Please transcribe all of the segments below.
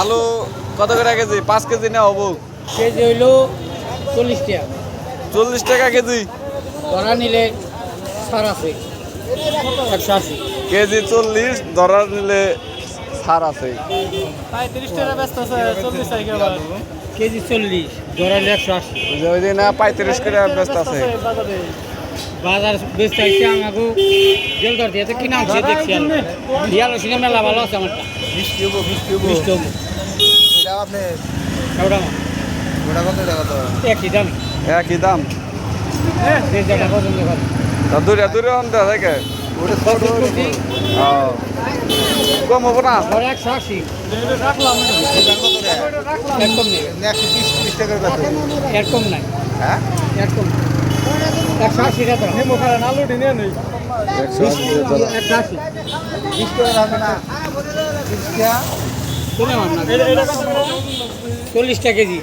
আলু কত করে কেজি? পাঁচ কেজি না হব। কেজি হইল চল্লিশ টাকা। চল্লিশ টাকা কেজি? ধরা নিলে ছাড় আছে একশো আশি। কেজি চল্লিশ ধরা নিলে ছাড় আছে। ব্যস্ত আছে কেজি চল্লিশ ধরা নিলে একশো আশি। ওই যে ওই পঁয়ত্রিশ করে ব্যস্ত আছে। বাজার। বেচতে আসছে আমাকে জেল ধর দিয়ে কিনা আনছে দেখছি আর দিয়ালো সিনে মেলা ভালো আছে আমারটা। বৃষ্টি হব বৃষ্টি হব। মিষ্টি হব। আপনি ওটা কত টাকা তো একই দাম। একই দাম? যে যেটা পছন্দ করে। তা দূরে দূরে অন্তে থাকে। কম হব না? একশো আশি। রাখলাম। একশো বিশ ত্রিশ টাকার কত এরকম নাই। হ্যাঁ? এরকম একশো আশি টাকা নেমো খারান আলু ডিনে নেই। একশো আশি। টাকা। একশো আশি। বিশ টাকা হবে না। বিশ টাকা। চল্লিশ টাকা কেজি।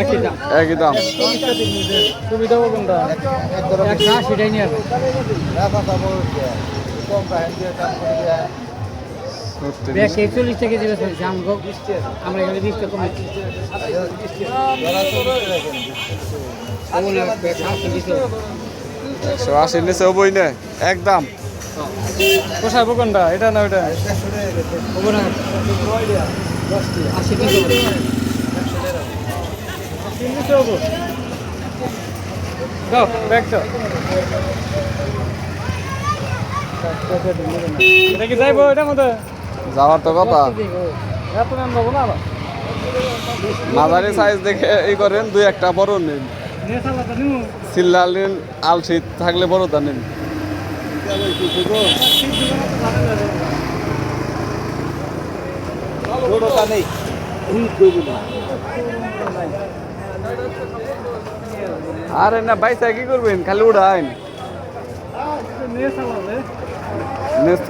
আশি একই দাম। সুবিধা কোনটা? নিয়ে টাকা কেজি আমরা এখানে বিশ টাকা কমে ধরা চল্লিশ টাকা কেন? একশো আশির নিচে হবোই না। একদম। কোথায় কোনটা এটা না ওটা। আশি এটা কি যাইবো এটা মধ্যে? যাওয়ার তো কথা। এত নাম যাব না আবার? মাঝারি সাইজ দেখে এই করেন দুই একটা বড় নিন। সিল্লাল নিন আলসি থাকলে বড়টা নিন। নেই আরে না বাইসা কি করবেন? খালি উড়াইন নেস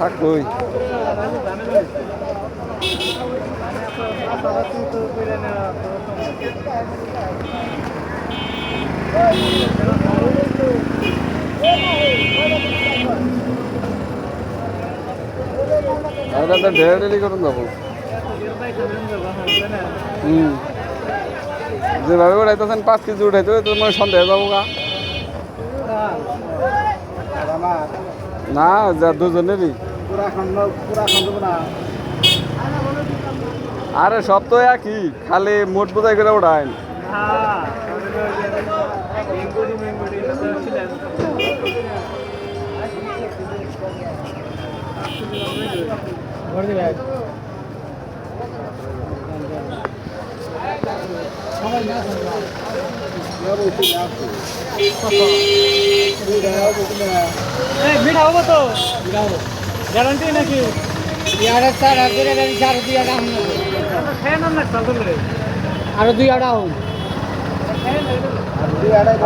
এটা ডেলি করুন যাব হুম। যেভাবে উড়াইতেছেন পাঁচ কেজি উঠাইতে তো মানে সন্দেহ যাব গা। না, যা দুজনেরই। আরে, সব তো একই, খালি মোট বোঝাই করে উড়াইন করে দিবে মিঠা হব তো? গ্যারান্টি নাকি? আরও দুই আটা হন। দুই আড়াই